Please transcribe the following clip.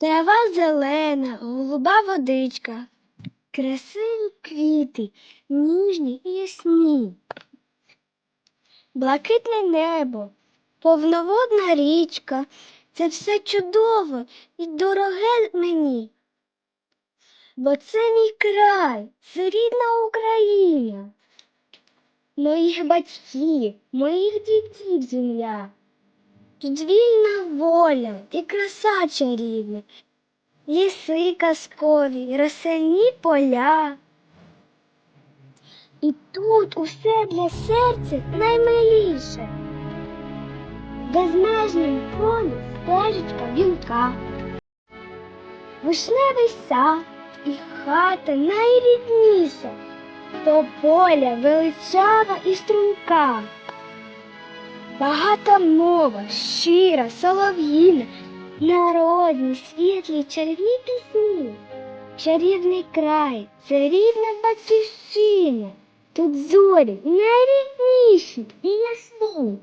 Трава зелена, голуба водичка, красиві квіти, ніжні і ясні. Блакитне небо, повноводна річка. Це все чудово і дороге мені. Бо це мій край, це рідна Україна. Моїх батьків, моїх дітей земля. Тут вільна воля і краса чарівна, ліси казкові, росяні поля. І тут усе для серця наймиліше. Безмежним полі стежечка вінка. Вишневий сад і хата найрідніша, то поля величава і струнка. Багата мова, щира, солов'їна, народні, світлі, чарівні пісні. Чарівний край, це рідна батьківщина. Тут зорі найрідніші і ясні.